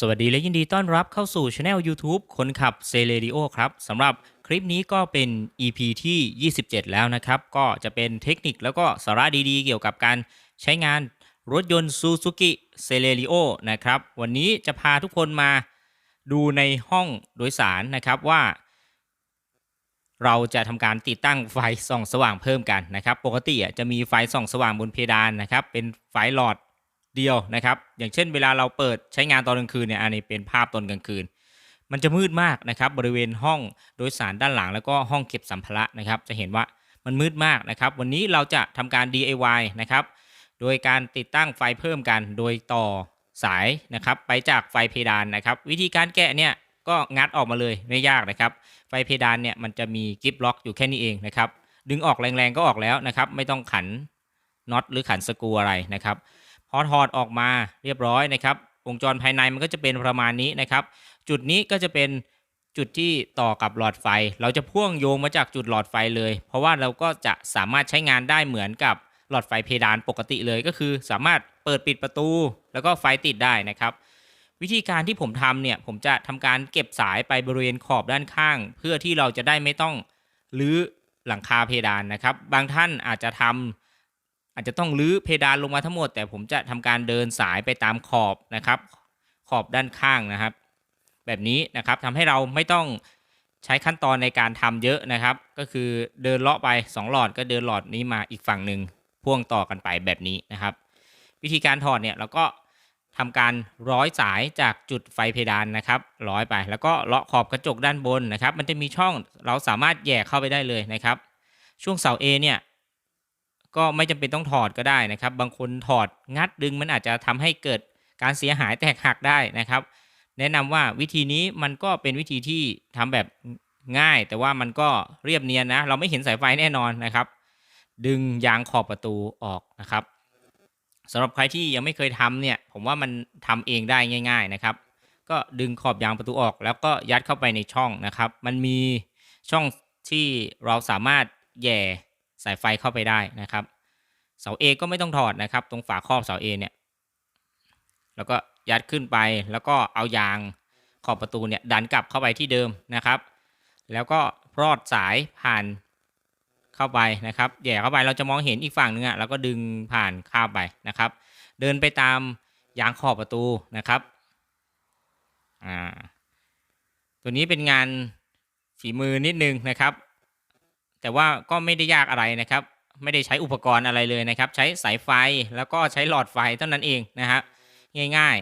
สวัสดีและยินดีต้อนรับเข้าสู่ช anel YouTube คนขับเซเลดิโอครับสำหรับคลิปนี้ก็เป็น EP ที่ 27 แล้วนะครับ ก็จะเป็นเทคนิคแล้วก็สาระดีๆ เกี่ยวกับการใช้งานรถยนต์ Suzuki c e l e r i o นะครับ วันนี้จะพาทุกคนมาดูในห้องโดยสารนะครับว่า เราจะทำการติดตั้งไฟส่องสว่างเพิ่มกันนะครับ ปกติจะมีไฟส่องสว่างบนเพดานนะครับ เป็นไฟหลอด เดียวนะครับ อย่างเช่นเวลาเราเปิดใช้งานตอนกลางคืนเนี่ยอันนี้เป็นภาพตอนกลางคืน มันจะมืดมากนะครับบริเวณห้องโดยสารด้านหลังแล้วก็ห้องเก็บสัมภาระนะครับ จะเห็นว่ามันมืดมากนะครับ วันนี้เราจะทำการ DIY นะครับ โดยการติดตั้งไฟเพิ่มกัน โดยต่อสายนะครับไปจากไฟเพดานนะครับ วิธีการแกะเนี่ยก็งัดออกมาเลยไม่ยากนะครับ ไฟเพดานเนี่ยมันจะมีกิฟล็อกอยู่แค่นี้เองนะครับ ดึงออกแรงๆก็ออกแล้วนะครับ ไม่ต้องขันน็อตหรือขันสกรูอะไรนะครับ อถอดออกมาเรียบร้อยนะครับวงจรภายในมันก็จะเป็นประมาณนี้นะครับ จุดนี้ก็จะเป็นจุดที่ต่อกับหลอดไฟ เราจะพ่วงโยงมาจากจุดหลอดไฟเลย เพราะว่าเราก็จะสามารถใช้งานได้เหมือนกับหลอดไฟเพดานปกติเลยก็คือ สามารถเปิดปิดประตู แล้วก็ไฟติดได้นะครับ วิธีการที่ผมทำเนี่ยผมจะทำการเก็บสายไปบริเวณขอบด้านข้าง เพื่อที่เราจะได้ไม่ต้องรื้อหลังคาเพดานนะครับ บางท่านอาจจะทำ อาจจะต้องรื้อเพดานลงมาทั้งหมด แต่ผมจะทำการเดินสายไปตามขอบนะครับ ขอบด้านข้างนะครับ แบบนี้นะครับทำให้เราไม่ต้องใช้ขั้นตอนในการทำเยอะนะครับ ก็คือเดินเลาะไป 2 หลอดก็เดินหลอดนี้มาอีกฝั่งหนึ่งพ่วงต่อกันไปแบบนี้นะครับ วิธีการถอดเนี่ยเราก็ทำการร้อยสายจากจุดไฟเพดานนะครับ ร้อยไป แล้วก็เลาะขอบกระจกด้านบนนะครับ มันจะมีช่องเราสามารถแย่เข้าไปได้เลยนะครับ ช่วงเสา A เนี่ย ก็ไม่จำเป็นต้องถอดก็ได้นะครับ บางคนถอดงัดดึงมันอาจจะทำให้เกิดการเสียหายแตกหักได้นะครับ แนะนำว่าวิธีนี้มันก็เป็นวิธีที่ทำแบบง่าย แต่ว่ามันก็เรียบเนียนนะ เราไม่เห็นสายไฟแน่นอนนะครับ ดึงยางขอบประตูออกนะครับสำหรับใครที่ยังไม่เคยทำเนี่ยผมว่ามันทำเองได้ง่าย ๆนะครับ ก็ดึงขอบยางประตูออก แล้วก็ยัดเข้าไปในช่องนะครับ มันมีช่องที่เราสามารถแย่ สายไฟเข้าไปได้นะครับ เสา A ก็ไม่ต้องถอดนะครับ ตรงฝาครอบเสา A เนี่ย แล้วก็ยัดขึ้นไปแล้วก็เอายางขอบประตูเนี่ยดันกลับเข้าไปที่เดิมนะครับ แล้วก็รอดสายผ่านเข้าไปนะครับแย่เข้าไปเราจะมองเห็นอีกฝั่งนึงอะ่ะแล้วก็ดึงผ่านข้ามไปนะครับ เดินไปตามยางขอบประตูนะครับอ่าตัวนี้เป็นงานฝีมือนิดนึงนะครับ แต่ว่าก็ไม่ได้ยากอะไรนะครับ ไม่ได้ใช้อุปกรณ์อะไรเลยนะครับ ใช้สายไฟแล้วก็ใช้หลอดไฟเท่านั้นเองนะครับง่าย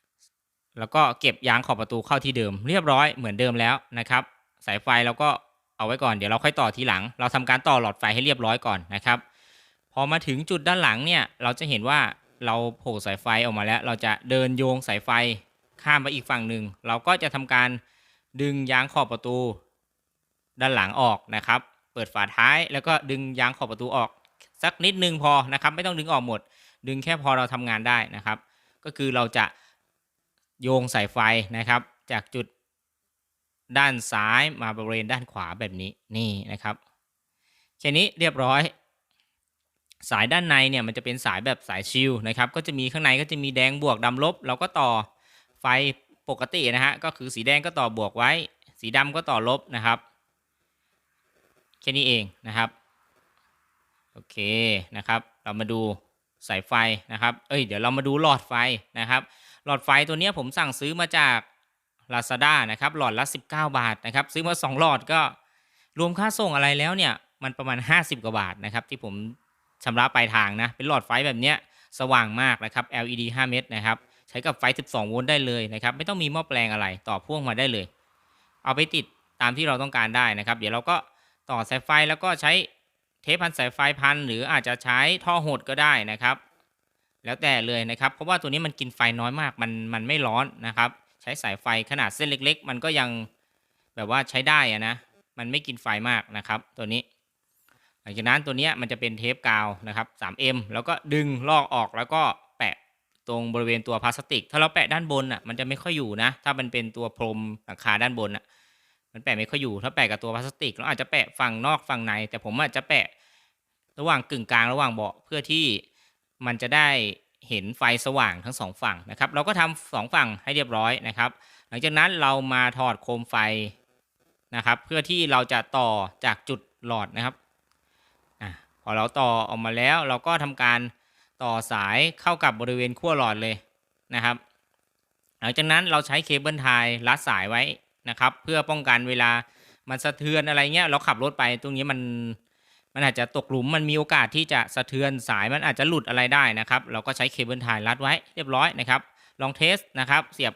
ๆ แล้วก็เก็บยางขอบประตูเข้าที่เดิม เรียบร้อยเหมือนเดิมแล้วนะครับ สายไฟเราก็เอาไว้ก่อนเดี๋ยวเราค่อยต่อทีหลัง เราทำการต่อหลอดไฟให้เรียบร้อยก่อนนะครับ พอมาถึงจุดด้านหลังเนี่ยเราจะเห็นว่าเราโผล่สายไฟออกมาแล้ว เราจะเดินโยงสายไฟข้ามไปอีกฝั่งหนึ่ง เราก็จะทำการดึงยางขอบประตู ด้านหลังออกนะครับ เปิดฝาท้าย แล้วก็ดึงยางขอบประตูออกสักนิดนึงพอนะครับไม่ต้องดึงออกหมด ดึงแค่พอเราทำงานได้นะครับ ก็คือเราจะโยงสายไฟนะครับ จากจุดด้านซ้ายมาบริเวณด้านขวาแบบนี้นี่นะครับแค่นี้เรียบร้อย สายด้านในเนี่ยมันจะเป็นสายแบบสายชิลนะครับ ก็จะมีข้างในก็จะมีแดงบวกดำลบ เราก็ต่อไฟปกตินะฮะก็คือสีแดงก็ต่อบวกไว้ สีดำก็ต่อลบนะครับ แค่นี้เองนะครับ โอเคนะครับ เรามาดูสายไฟนะครับ เอ้ย เดี๋ยวเรามาดูหลอดไฟนะครับ หลอดไฟตัวนี้ผมสั่งซื้อมาจาก Lazada นะครับ หลอดละ 19 บาทนะครับ ซื้อมา 2 หลอดก็รวมค่าส่งอะไรแล้วเนี่ย มันประมาณ 50 กว่าบาทนะครับ ที่ผมชำระปลายทางนะ เป็นหลอดไฟแบบเนี้ยสว่างมากนะครับ LED 5 เมตรนะครับ ใช้กับไฟ 12 โวลต์ได้เลยนะครับ ไม่ต้องมีหม้อแปลงอะไร ต่อพ่วงมาได้เลย เอาไปติดตามที่เราต้องการได้นะครับ เดี๋ยวเราก็ ต่อสายไฟแล้วก็ใช้เทปพันสายไฟพันหรืออาจจะใช้ท่อหดก็ได้นะครับ แล้วแต่เลยนะครับ เพราะว่าตัวนี้มันกินไฟน้อยมากมันมันไม่ร้อนนะครับ ใช้สายไฟขนาดเส้นเล็ก ๆ มันก็ยังแบบว่าใช้ได้อะนะมันไม่กินไฟมากนะครับ ตัวนี้ หลังจากนั้นตัวนี้มันจะเป็นเทปกาวนะครับ 3M แล้วก็ดึงลอกออกแล้วก็แปะตรงบริเวณตัวพลาสติก ถ้าเราแปะด้านบนอะมันจะไม่ค่อยอยู่นะ ถ้ามันเป็นตัวพรมหลังคาด้านบนอะ มันแปะไม่ค่อยอยู่ถ้าแปะกับตัวพลาสติกเราอาจจะแปะฝั่งนอกฝั่งใน แต่ผมอาจจะแปะระหว่างกึ่งกลางระหว่างเบาะเพื่อที่มันจะได้เห็นไฟสว่างทั้งสองฝั่งนะครับ เราก็ทำสองฝั่งให้เรียบร้อยนะครับ หลังจากนั้นเรามาถอดโคมไฟนะครับ เพื่อที่เราจะต่อจากจุดหลอดนะครับอพอเราต่อออกมาแล้วเราก็ทำการต่อสายเข้ากับบริเวณขั้วหลอดเลยนะครับ หลังจากนั้นเราใช้เคเบิลไทยรัดสายไว้ นะครับ เพื่อป้องกันเวลามันสะเทือนอะไรเงี้ยเราขับรถไปตรงนี้มันมันอาจจะตกหลุมมันมีโอกาสที่จะสะเทือนสายมันอาจจะหลุดอะไรได้นะครับ เราก็ใช้เคเบิลไทยรัดไว้เรียบร้อยนะครับ ลองเทสนะครับเสียบ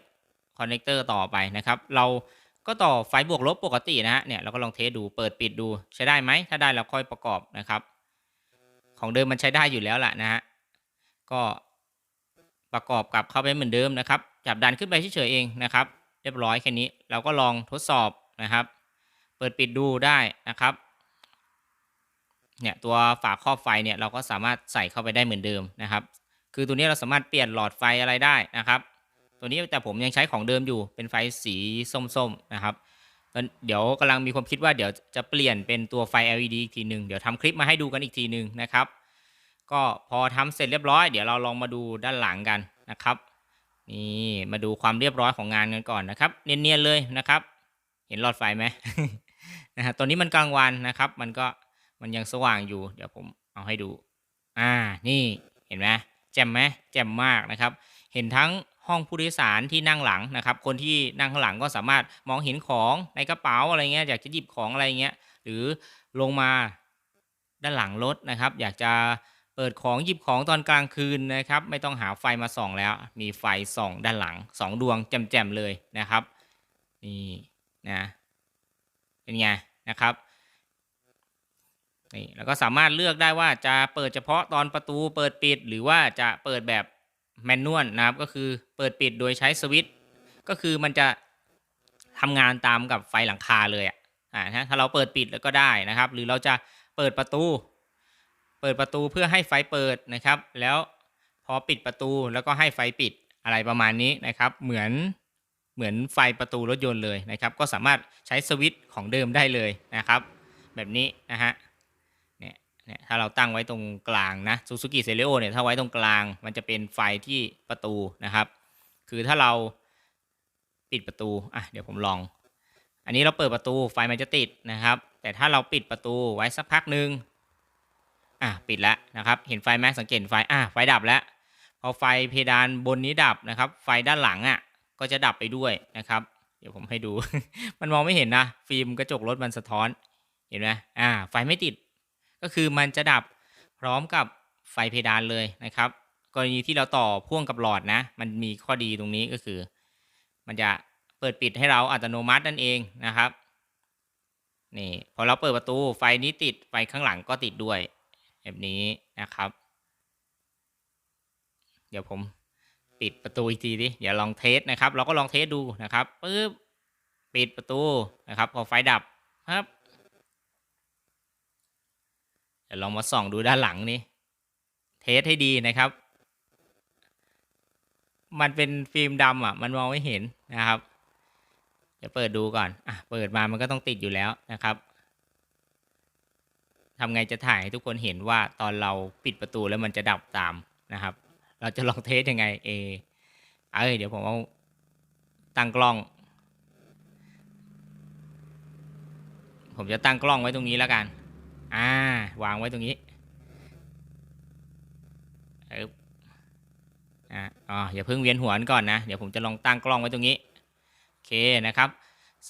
คอนเนคเตอร์ต่อไปนะครับ เราก็ต่อไฟบวกลบปกตินะฮะเนี่ยเราก็ลองเทสดูเปิดปิดดูใช้ได้ไหมถ้าได้เราค่อยประกอบนะครับ ของเดิมมันใช้ได้อยู่แล้วแหละนะฮะก็ประกอบกับเข้าไปเหมือนเดิมนะครับ จับดันขึ้นไปเฉยๆเองนะครับ รียบร้อยแค่นี้ เราก็ลองทดสอบนะครับ เปิดปิดดูได้นะครับ เนี่ยตัวฝาครอบไฟเนี่ยเราก็สามารถใส่เข้าไปได้เหมือนเดิมนะครับ คือตัวนี้เราสามารถเปลี่ยนหลอดไฟอะไรได้นะครับ ตัวนี้แต่ผมยังใช้ของเดิมอยู่เป็นไฟสีส้มๆนะครับเดี๋ยวกำลังมีความคิดว่าเดี๋ยวจะเปลี่ยนเป็นตัวไฟ LED อีกทีหนึ่งเดี๋ยวทำคลิปมาให้ดูกันอีกทีหนึ่งนะครับ ก็พอทำเสร็จเรียบร้อย เดี๋ยวเราลองมาดูด้านหลังกันนะครับ นี่มาดูความเรียบร้อยของงานกันก่อนนะครับ เนียนๆเลยนะครับ เห็นหลอดไฟไหมนะฮะตัวนี้มันกลางวันนะครับ มันก็มันยังสว่างอยู่ เดี๋ยวผมเอาให้ดู อ่า นี่เห็นไหมแจ่มไหมแจ่มมากนะครับ เห็นทั้งห้องผู้โดยสารที่นั่งหลังนะครับ คนที่นั่งข้างหลังก็สามารถมองเห็นของในกระเป๋าอะไรเงี้ยอยากจะหยิบของอะไรเงี้ย หรือลงมาด้านหลังรถนะครับ อยากจะ เปิดของหยิบของตอนกลางคืนนะครับ ไม่ต้องหาไฟมาส่องแล้ว มีไฟส่องด้านหลังสองดวงแจ่มๆเลยนะครับนี่นะเป็นไงนะครับนี่แล้วก็สามารถเลือกได้ว่าจะเปิดเฉพาะตอนประตูเปิดปิดหรือว่าจะเปิดแบบแมนนวลนะครับก็คือเปิดปิดโดยใช้สวิตช์ก็คือมันจะทำงานตามกับไฟหลังคาเลยอะอ่าถ้าเราเปิดปิดแล้วก็ได้นะครับ หรือเราจะเปิดประตู เปิดประตูเพื่อให้ไฟเปิดนะครับ แล้วพอปิดประตูแล้วก็ให้ไฟปิดอะไรประมาณนี้นะครับ เหมือนเหมือนไฟประตูรถยนต์เลยนะครับ ก็สามารถใช้สวิตช์ของเดิมได้เลยนะครับ แบบนี้นะฮะเนี่ยเนี่ยถ้าเราตั้งไว้ตรงกลางนะซูซูกิเซเรโอเนี่ยถ้าไว้ตรงกลาง มันจะเป็นไฟที่ประตูนะครับ คือถ้าเราปิดประตูอะเดี๋ยวผมลอง อันนี้เราเปิดประตูไฟมันจะติดนะครับ แต่ถ้าเราปิดประตูไว้สักพักหนึ่ง อะปิดแล้วนะครับเห็นไฟไหมสังเกตไฟอะไฟดับแล้วพอไฟเพดานบนนี้ดับนะครับ ไฟด้านหลังอะก็จะดับไปด้วยนะครับ เดี๋ยวผมให้ดู มันมองไม่เห็นนะ ฟิล์มกระจกรถมันสะท้อนเห็นไหมอ่าไฟไม่ติด ก็คือมันจะดับพร้อมกับไฟเพดานเลยนะครับ กรณีที่เราต่อพ่วงกับหลอดนะ มันมีข้อดีตรงนี้ก็คือ มันจะเปิดปิดให้เราอัตโนมัตินั่นเองนะครับนี่พอเราเปิดประตูไฟนี้ติดไฟข้างหลังก็ติดด้วย แบบนี้นะครับ เดี๋ยวผมปิดประตูอีกทีดิเดี๋ยวลองเทสนะครับ เราก็ลองเทสดูนะครับปึ๊บปิดประตูนะครับ พอไฟดับครับเดี๋ยวลองมาส่องดูด้านหลังนี่เทสให้ดีนะครับ มันเป็นฟิล์มดำอะ มันมองไม่เห็นนะครับเดี๋ยวเปิดดูก่อนอะเปิดมามันก็ต้องติดอยู่แล้วนะครับ ทำไงจะถ่ายให้ทุกคนเห็นว่าตอนเราปิดประตูแล้วมันจะดับตามนะครับ เราจะลองเทสยังไงเอเอ้ยเดี๋ยวผมเอาตั้งกล้อง ผมจะตั้งกล้องไว้ตรงนี้แล้วกัน อ่า วางไว้ตรงนี้เอบอ่าอ๋ออย่าเพิ่งเวียนหัวนก่อนนะ เดี๋ยวผมจะลองตั้งกล้องไว้ตรงนี้ โอเคนะครับ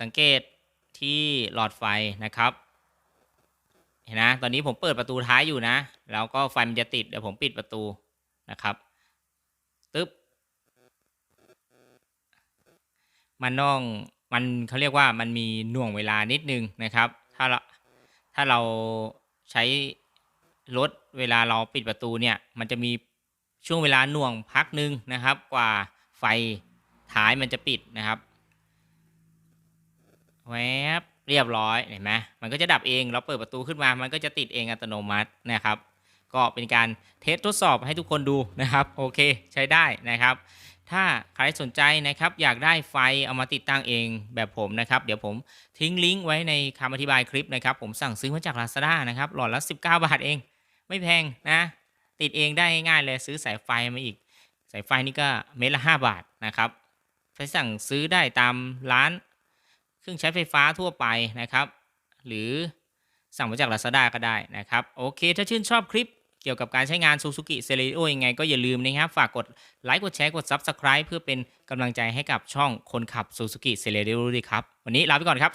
สังเกตที่หลอดไฟนะครับ เห็นนะ ตอนนี้ผมเปิดประตูท้ายอยู่นะ แล้วก็ไฟมันจะติด เดี๋ยวผมปิดประตูนะครับ ตึ๊บ มันต้อง มันเขาเรียกว่ามันมีหน่วงเวลานิดนึงนะครับ ถ้าเราถ้าเราใช้รถเวลาเราปิดประตูเนี่ย มันจะมีช่วงเวลาหน่วงพักหนึ่งนะครับ กว่าไฟท้ายมันจะปิดนะครับ แวบ เรียบร้อยเห็นไหมมันก็จะดับเองเราเปิดประตูขึ้นมา มันก็จะติดเองอัตโนมัตินะครับ ก็เป็นการเทสทดสอบให้ทุกคนดูนะครับ โอเค ใช้ได้นะครับ ถ้าใครสนใจนะครับ อยากได้ไฟเอามาติดตั้งเองแบบผมนะครับ เดี๋ยวผมทิ้งลิงก์ไว้ในคำอธิบายคลิปนะครับ ผมสั่งซื้อมาจาก Lazada นะครับ หลอดละ 19 บาทเอง ไม่แพงนะ ติดเองได้ง่ายๆเลยซื้อสายไฟมาอีก สายไฟนี่ก็เมตรละ 5 บาทนะครับไปสั่งซื้อได้ตามร้าน เครื่องใช้ไฟฟ้าทั่วไปนะครับ หรือสั่งมาจาก Lazada ก็ได้นะครับ โอเค ถ้าชื่นชอบคลิปเกี่ยวกับการใช้งาน Suzuki Celerio ยังไงก็อย่าลืมนะครับ ฝากกดไลค์กดแชร์กด Subscribe เพื่อเป็นกำลังใจให้กับช่องคนขับ Suzuki Celerio ด้วยครับ วันนี้ลาไปก่อนครับ